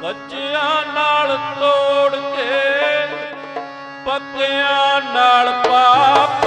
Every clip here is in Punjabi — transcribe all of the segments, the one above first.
ਬੱਚਿਆਂ ਨਾਲ ਤੋੜ ਕੇ ਪੱਕਿਆਂ ਨਾਲ ਪਾਪ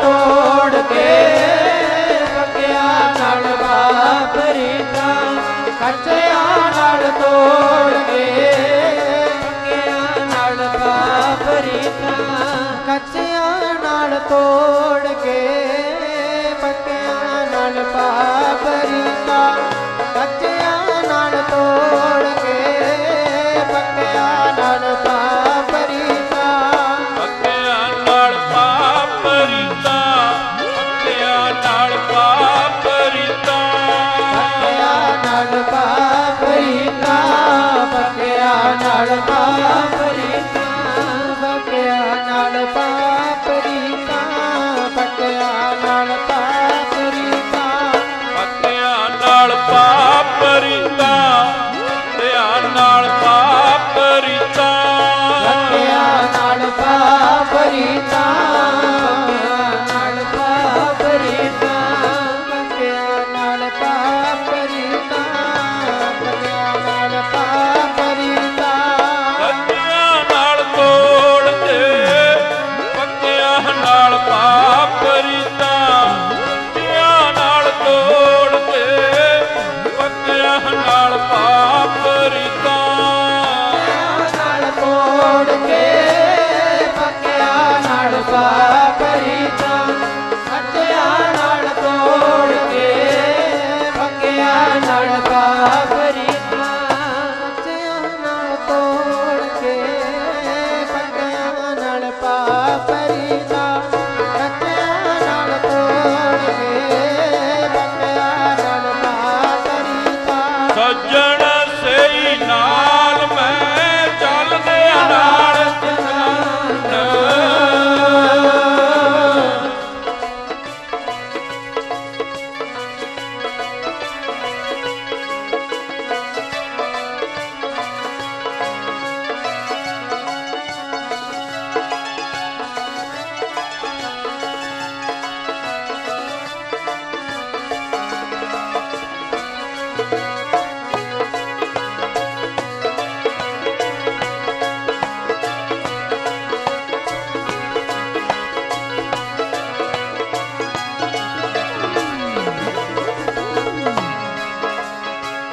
ਤੋੜ ਕੇ ਵਗਿਆ ਨਾਲ ਵਾਪਰੀਦਾ ਕੱਚਿਆ ਨਾਲ ਤੋੜ ਕੇ ਵਗਿਆ ਨਾਲ ਵਾਪਰੀਦਾ ਕੱਚਿਆ ਨਾਲ ਤੋੜ ਕੇ ਨਾਲ ਵਾਪਰੀਦਾ ਕੱਚਿਆ நாளமா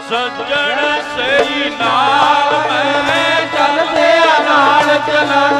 ਸੱਜਣ ਸਹੀ ਨਾਲ ਮੈਂ ਚੱਲਦੇ ਨਾਲ ਚੱਲਣ।